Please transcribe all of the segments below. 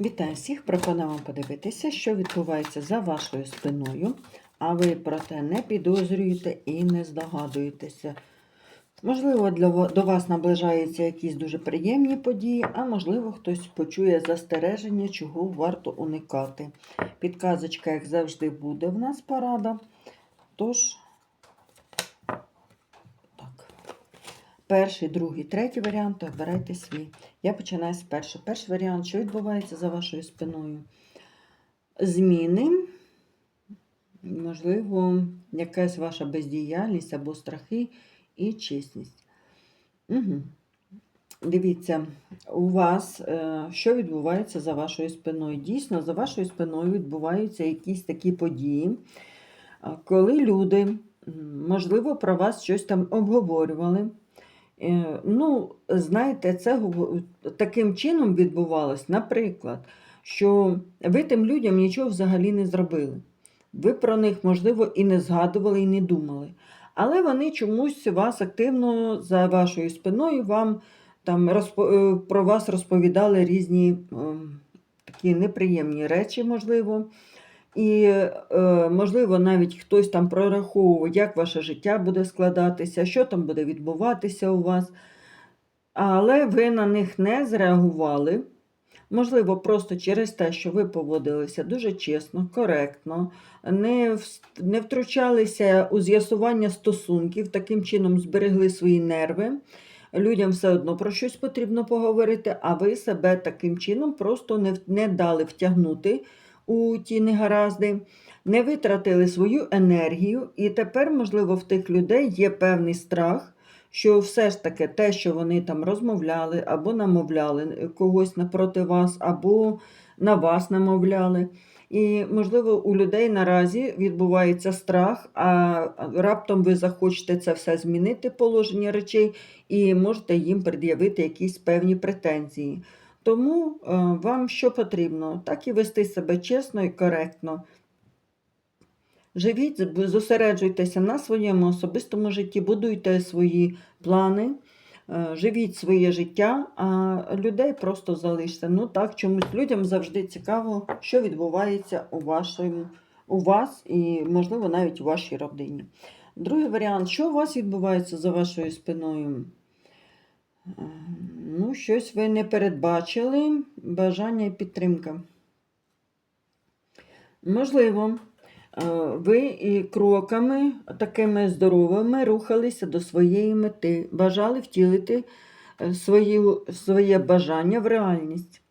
Вітаю всіх! Пропоную вам подивитися, що відбувається за вашою спиною, а ви про те не підозрюєте і не здогадуєтеся. Можливо, до вас наближаються якісь дуже приємні події, а можливо, хтось почує застереження, чого варто уникати. Підказочка, як завжди, буде в нас порада. Тож, так. Перший, другий, третій варіант, обирайте свій. Я починаю з першого. Перший варіант, що відбувається за вашою спиною? Зміни, можливо, якась ваша бездіяльність або страхи і чесність. Угу. Дивіться, у вас е, що відбувається за вашою спиною? Дійсно, за вашою спиною відбуваються якісь такі події, коли люди, можливо, про вас щось там обговорювали. Е, Ну, знаєте, це таким чином відбувалось, наприклад, що ви тим людям нічого взагалі не зробили. Ви про них, можливо, і не згадували, і не думали. Але вони чомусь вас активно за вашою спиною вам там розпо- е, про вас розповідали різні ем, такі неприємні речі, можливо. І, е, можливо, навіть хтось там прораховував, як ваше життя буде складатися, що там буде відбуватися у вас. Але ви на них не зреагували. Можливо, просто через те, що ви поводилися дуже чесно, коректно, не, не втручалися у з'ясування стосунків, таким чином зберегли свої нерви. Людям все одно про щось потрібно поговорити, а ви себе таким чином просто не, не дали втягнути у ті негаразди, не витратили свою енергію, і тепер, можливо, в тих людей є певний страх, що все ж таки те, що вони там розмовляли або намовляли когось напроти вас, або на вас намовляли. І, можливо, у людей наразі відбувається страх, а раптом ви захочете це все змінити, положення речей, і можете їм пред'явити якісь певні претензії. Тому е, вам що потрібно? Так і вести себе чесно і коректно. Живіть, зосереджуйтеся на своєму особистому житті, будуйте свої плани, е, живіть своє життя, а людей просто залиште. Ну так, чомусь людям завжди цікаво, що відбувається у, вашому, у вас і, можливо, навіть у вашій родині. Другий варіант, що у вас відбувається за вашою спиною? Е, Ну, щось ви не передбачили, бажання і підтримка. Можливо, е, ви і кроками такими здоровими рухалися до своєї мети, бажали втілити свої, своє бажання в реальність.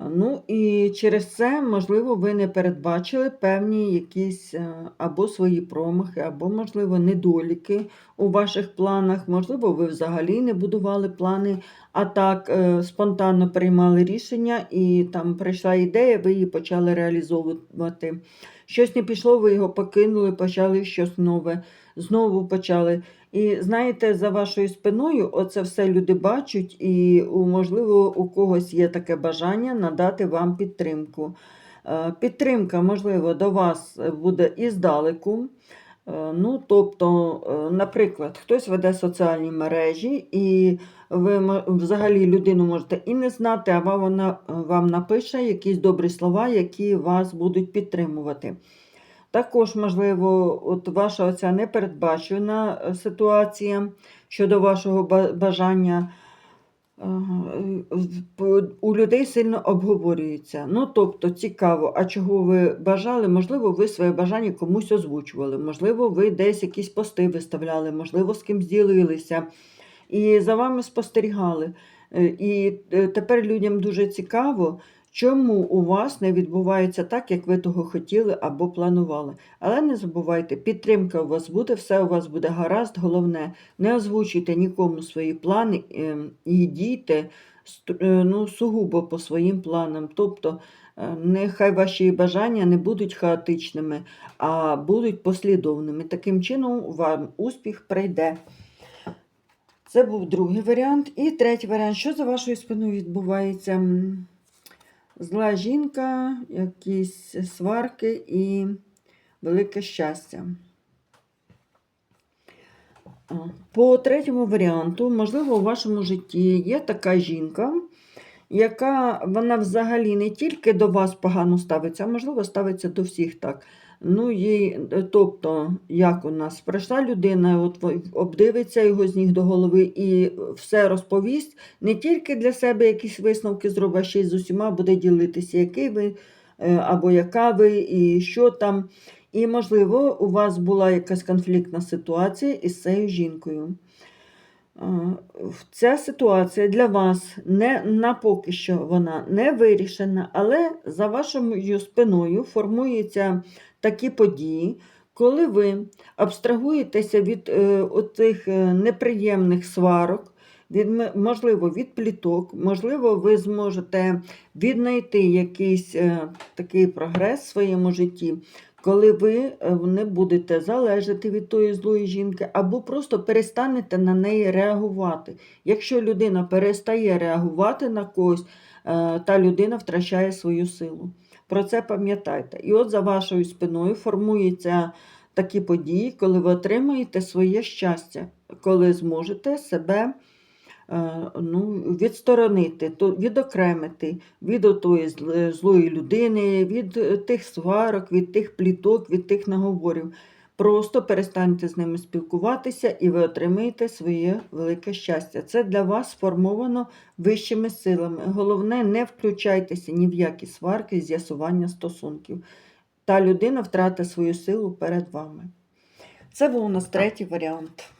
Ну і через це, можливо, ви не передбачили певні якісь е, або свої промахи, або, можливо, недоліки у ваших планах. Можливо, ви взагалі не будували плани, а так е, спонтанно приймали рішення, і там прийшла ідея, ви її почали реалізовувати. Щось не пішло, ви його покинули, почали щось нове, знову почали. І знаєте, за вашою спиною оце все люди бачать, і, можливо, у когось є таке бажання надати вам підтримку. Е, Підтримка, можливо, до вас буде і здалеку. Ну, тобто, е, наприклад, хтось веде соціальні мережі, і ви взагалі людину можете і не знати, а вона е, вам напише якісь добрі слова, які вас будуть підтримувати. Також, можливо, от ваша оця непередбачена е, ситуація щодо вашого бажання е, у людей сильно обговорюється. Ну, тобто, цікаво, а чого ви бажали? Можливо, ви своє бажання комусь озвучували, можливо, ви десь якісь пости виставляли, можливо, з кимсь ділилися, і за вами спостерігали. Е, І е, тепер людям дуже цікаво, чому у вас не відбувається так, як ви того хотіли або планували. Але не забувайте, підтримка у вас буде, все у вас буде гаразд. Головне, не озвучуйте нікому свої плани ем, і дійте ну, сугубо по своїм планам. Тобто, е, нехай ваші бажання не будуть хаотичними, а будуть послідовними. Таким чином вам успіх прийде. Це був другий варіант. І третій варіант. Що за вашою спиною відбувається? Зла жінка, якісь сварки і велике щастя. По третьому варіанту, можливо, у вашому житті є така жінка, яка вона взагалі не тільки до вас погано ставиться, а можливо ставиться до всіх так. Ну, їй, е, тобто, як у нас прийшла людина, от обдивиться його з ніг до голови і все розповість, не тільки для себе якісь висновки зробить, а ще й з усіма буде ділитися, який ви е, або яка ви, і що там. І, можливо, у вас була якась конфліктна ситуація із цією жінкою. Ця ситуація для вас не на поки що вона не вирішена, але за вашою спиною формуються такі події, коли ви абстрагуєтеся від е, отих е, неприємних сварок, від, можливо, від пліток, можливо, ви зможете віднайти якийсь е, такий прогрес в своєму житті, коли ви е, не будете залежати від тої злої жінки, або просто перестанете на неї реагувати. Якщо людина перестає реагувати на когось, е, та людина втрачає свою силу. Про це пам'ятайте. І от за вашою спиною формуються такі події, коли ви отримаєте своє щастя, коли зможете себе ну, відсторонити, то відокремити від отої злої людини, від е, тих сварок, від тих пліток, від тих наговорів. Просто перестаньте з ними спілкуватися і ви отримаєте своє велике щастя. Це для вас сформовано вищими силами. Головне, не включайтеся ні в які сварки, з'ясування стосунків. Та людина втратить свою силу перед вами. Це був у нас третій варіант.